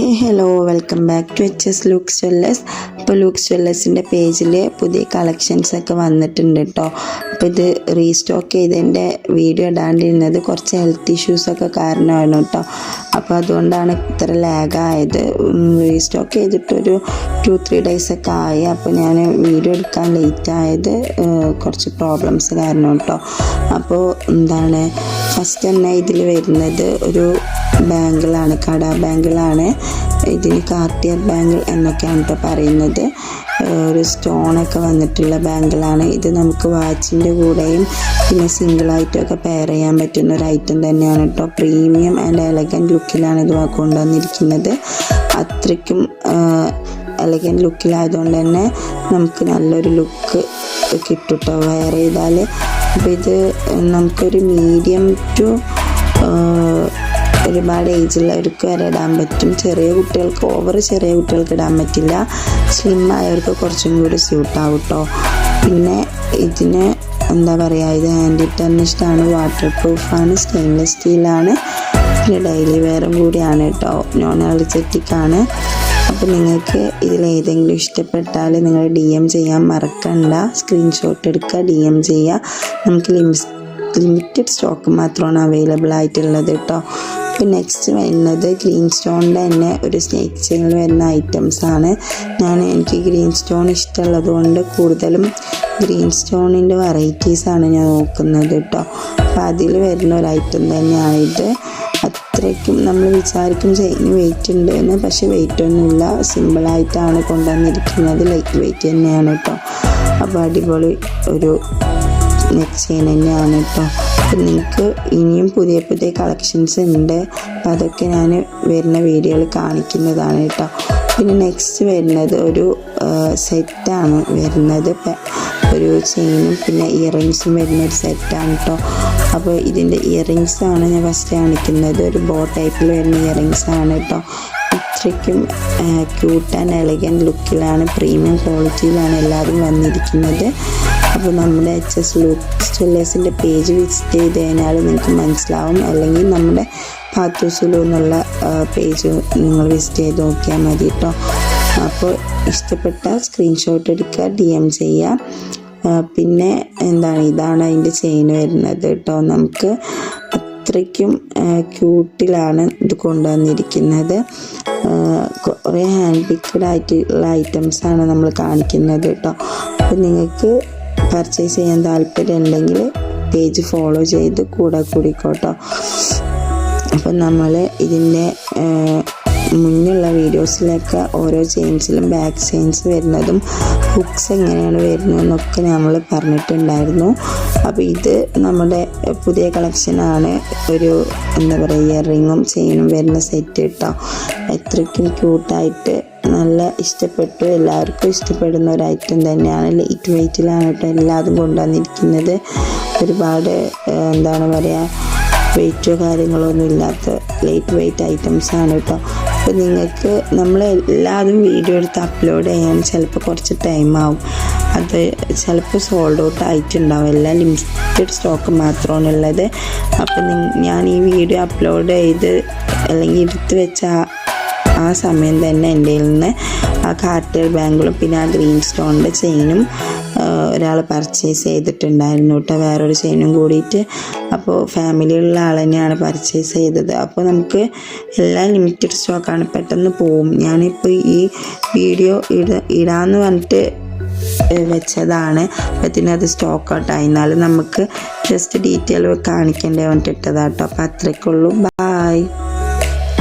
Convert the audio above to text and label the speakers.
Speaker 1: Hey hello welcome back to H S Lux jewellers ഇപ്പോൾ Lux ജ്വല്ലേഴ്സിന്റെ പേജിൽ പുതിയ കളക്ഷൻസ് ഒക്കെ വന്നിട്ടുണ്ട് കേട്ടോ അപ്പോൾ ഇത് റീസ്റ്റോക്ക് ചെയ്തതിന്റെ വീഡിയോ ഇടാണ്ടിരുന്നത് കുറച്ച് ഹെൽത്ത് ഇഷ്യൂസൊക്കെ കാരണമാണ് കേട്ടോ അപ്പോൾ അതുകൊണ്ടാണ് ഇത്ര ലാഗായത് റീസ്റ്റോക്ക് ചെയ്തിട്ടൊരു ടു ത്രീ ഡേയ്സ് ഒക്കെ ആയി. അപ്പോൾ ഞാൻ വീഡിയോ എടുക്കാൻ ലേറ്റ് ആയത് കുറച്ച് പ്രോബ്ലംസ് കാരണം കേട്ടോ അപ്പോൾ എന്താണ് ഫസ്റ്റ് തന്നെ ഇതിൽ വരുന്നത് ഒരു ബാങ്കിളാണ് കട ബാങ്കിളാണ് ഇതിന് കാർട്ടിയർ ബാങ്കിൾ എന്നൊക്കെയാണ് കേട്ടോ പറയുന്നത്. ഒരു സ്റ്റോണൊക്കെ വന്നിട്ടുള്ള ബാങ്കിളാണ് ഇത് നമുക്ക് വാച്ചിന്റെ കൂടെയും പിന്നെ സിംഗിളായിട്ടൊക്കെ പെയർ ചെയ്യാൻ പറ്റുന്ന ഒരു ഐറ്റം തന്നെയാണ് കേട്ടോ പ്രീമിയം ആൻഡ് എലഗന്റ് ലുക്കിലാണ് ഇത് കൊണ്ടുവന്നിരിക്കുന്നത് അത്രയ്ക്കും എലഗന്റ് ലുക്കിലായതുകൊണ്ട് തന്നെ നമുക്ക് നല്ലൊരു ലുക്ക് കിട്ടും കേട്ടോ വെയർ ചെയ്താൽ അപ്പോൾ ഇത് നമുക്കൊരു മീഡിയം ടു ഒരുപാട് ഏജുള്ളവർക്ക് വരെ ഇടാൻ പറ്റും. ചെറിയ കുട്ടികൾക്ക് ഓവർ ചെറിയ കുട്ടികൾക്ക് ഇടാൻ പറ്റില്ല. സ്ലിം ആയവർക്ക് കുറച്ചും കൂടി സ്യൂട്ടാവും കേട്ടോ പിന്നെ ഇതിന് എന്താ പറയുക ഇത് ഹാൻഡ് ടെർണിഷ്ഡാണ് വാട്ടർ പ്രൂഫാണ് സ്റ്റെയിൻലെസ് സ്റ്റീലാണ് പിന്നെ ഡെയിലി വെയറും കൂടിയാണ് കേട്ടോ നോൺ അലർജറ്റിക് ആണ്. അപ്പോൾ നിങ്ങൾക്ക് ഇതിൽ ഏതെങ്കിലും ഇഷ്ടപ്പെട്ടാൽ നിങ്ങൾ ഡി എം ചെയ്യാൻ മറക്കണ്ട. സ്ക്രീൻഷോട്ട് എടുക്കുക ഡി എം ചെയ്യുക നമുക്ക് ലിമിസ് ലിമിറ്റഡ് സ്റ്റോക്ക് മാത്രമാണ് അവൈലബിൾ ആയിട്ടുള്ളത് കേട്ടോ അപ്പോൾ നെക്സ്റ്റ് വരുന്നത് ഗ്രീൻ സ്റ്റോണിന്റെ തന്നെ ഒരു സ്നേക്ക് ചെയിനിൽ വരുന്ന ഐറ്റംസ് ആണ്. ഞാൻ എനിക്ക് ഗ്രീൻ സ്റ്റോൺ ഇഷ്ടമുള്ളത് കൊണ്ട് കൂടുതലും ഗ്രീൻ സ്റ്റോണിന്റെ വെറൈറ്റീസാണ് ഞാൻ നോക്കുന്നത് കേട്ടോ അപ്പോൾ അതിൽ വരുന്ന ഒരു ഐറ്റം തന്നെയായിട്ട് അത്രയ്ക്കും നമ്മൾ വിചാരിക്കും ചെയിന് വെയിറ്റ് ഉണ്ട് എന്ന്. പക്ഷേ വെയിറ്റ് ഒന്നുമില്ല. സിമ്പിളായിട്ടാണ് കൊണ്ടുവന്നിരിക്കുന്നത്. ലൈറ്റ് വെയിറ്റ് തന്നെയാണ് കേട്ടോ അപ്പോൾ അടിപൊളി ഒരു നെക്ക് ചെയിൻ തന്നെയാണ് കേട്ടോ അപ്പം നിങ്ങൾക്ക് ഇനിയും പുതിയ പുതിയ കളക്ഷൻസ് ഉണ്ട്. അപ്പം അതൊക്കെ ഞാൻ വരുന്ന വീഡിയോയിൽ കാണിക്കുന്നതാണ് കേട്ടോ പിന്നെ നെക്സ്റ്റ് വരുന്നത് ഒരു സെറ്റാണ് വരുന്നത്. ഒരു ചെയിനും പിന്നെ ഇയറിങ്സും വരുന്ന ഒരു സെറ്റാണ് കേട്ടോ അപ്പോൾ ഇതിന്റെ ഇയറിങ്സ് ആണ് ഞാൻ ഫസ്റ്റ് കാണിക്കുന്നത്. ഒരു ബോ ടൈപ്പിൽ വരുന്ന ഇയറിങ്സ് ആണ് കേട്ടോ അത്രയ്ക്കും ക്യൂട്ട് ആൻഡ് എലഗന്റ് ലുക്കിലാണ് പ്രീമിയം ക്വാളിറ്റിയിലാണ് എല്ലാവരും വന്നിരിക്കുന്നത്. അപ്പോൾ നമ്മുടെ എച്ച് എസ് ജ്വല്ലേഴ്സിന്റെ പേജ് വിസിറ്റ് ചെയ്ത് കഴിഞ്ഞാൽ നിങ്ങൾക്ക് മനസ്സിലാവും. അല്ലെങ്കിൽ നമ്മുടെ പാത്തൂസുലു എന്നുള്ള പേജ് നിങ്ങൾ വിസിറ്റ് ചെയ്ത് നോക്കിയാൽ മതി കേട്ടോ അപ്പോൾ ഇഷ്ടപ്പെട്ട സ്ക്രീൻഷോട്ട് എടുക്കുക ഡി എം ചെയ്യുക. പിന്നെ എന്താണ് ഇതാണ് അതിന്റെ ചെയിൻ വരുന്നത് കേട്ടോ നമുക്ക് അത്രയ്ക്കും ക്യൂട്ടിലാണ് ഇത് കൊണ്ടുവന്നിരിക്കുന്നത്. കുറേ ഹാൻഡ് പിക്ഡ് ആയിട്ടുള്ള ഐറ്റംസാണ് നമ്മൾ കാണിക്കുന്നത് കേട്ടോ അപ്പോൾ നിങ്ങൾക്ക് പർച്ചേസ് ചെയ്യാൻ താല്പര്യം ഉണ്ടെങ്കിൽ പേജ് ഫോളോ ചെയ്ത് കൂടെ കൂടിക്കോട്ടോ. അപ്പം നമ്മൾ ഇതിന്റെ മുന്നുള്ള വീഡിയോസിലൊക്കെ ഓരോ ചെയിൻസിലും ബാക്ക് ചെയിൻസ് വരുന്നതും ഹുക്സ് എങ്ങനെയാണ് വരുന്നതെന്നൊക്കെ നമ്മൾ പറഞ്ഞിട്ടുണ്ടായിരുന്നു. അപ്പോൾ ഇത് നമ്മുടെ പുതിയ കളക്ഷനാണ് ഒരു എന്താ പറയുക ഇയർ റിങ്ങും ചെയിനും വരുന്ന സെറ്റ് കേട്ടോ എത്രയ്ക്കും ക്യൂട്ടായിട്ട് നല്ല ഇഷ്ടപ്പെട്ടു. എല്ലാവർക്കും ഇഷ്ടപ്പെടുന്ന ഒരു ഐറ്റം തന്നെയാണ് ലൈറ്റ് വെയ്റ്റിലാണ് കേട്ടോ എല്ലാതും കൊണ്ടുവന്നിരിക്കുന്നത്. ഒരുപാട് എന്താണ് പറയുക വെയിറ്റോ കാര്യങ്ങളോ ഒന്നും ഇല്ലാത്ത ലൈറ്റ് വെയിറ്റ് ഐറ്റംസ് ആണ് കേട്ടോ. അപ്പോൾ നിങ്ങൾക്ക് നമ്മൾ എല്ലാതും വീഡിയോ എടുത്ത് അപ്ലോഡ് ചെയ്യാൻ ചിലപ്പോൾ കുറച്ച് ടൈം ആവും. അത് ചിലപ്പോൾ സോൾഡ് ഔട്ട് ആയിട്ടുണ്ടാവും. എല്ലാം ലിമിറ്റഡ് സ്റ്റോക്ക് മാത്രമാണ് ഉള്ളത്. അപ്പോൾ ഞാൻ ഈ വീഡിയോ അപ്ലോഡ് ചെയ്ത് അല്ലെങ്കിൽ എടുത്ത് വെച്ച ആ സമയം തന്നെ എന്റെ നിന്ന് ആ കാർട്ടിയർ ബാങ്കിളും പിന്നെ ആ ഗ്രീൻ സ്റ്റോണിന്റെ ചെയിനും ഒരാൾ പർച്ചേസ് ചെയ്തിട്ടുണ്ടായിരുന്നു കേട്ടോ. വേറൊരു ചെയിനും കൂടിയിട്ട് അപ്പോൾ ഫാമിലിയിലുള്ള ആൾ തന്നെയാണ് പർച്ചേസ് ചെയ്തത്. അപ്പോൾ നമുക്ക് എല്ലാം ലിമിറ്റഡ് സ്റ്റോക്കാണ് പെട്ടെന്ന് പോവും. ഞാനിപ്പോൾ ഈ വീഡിയോ ഇട ഇടാന്ന് പറഞ്ഞിട്ട് വെച്ചതാണ്. അപ്പത്തിന് അത് സ്റ്റോക്ക് ഔട്ടായി എന്നാലും നമുക്ക് ജസ്റ്റ് ഡീറ്റെയിൽ കാണിക്കേണ്ടി വന്നിട്ടിട്ടതാട്ടോ അപ്പോൾ അത്രയ്ക്കുള്ളൂ. ബായ്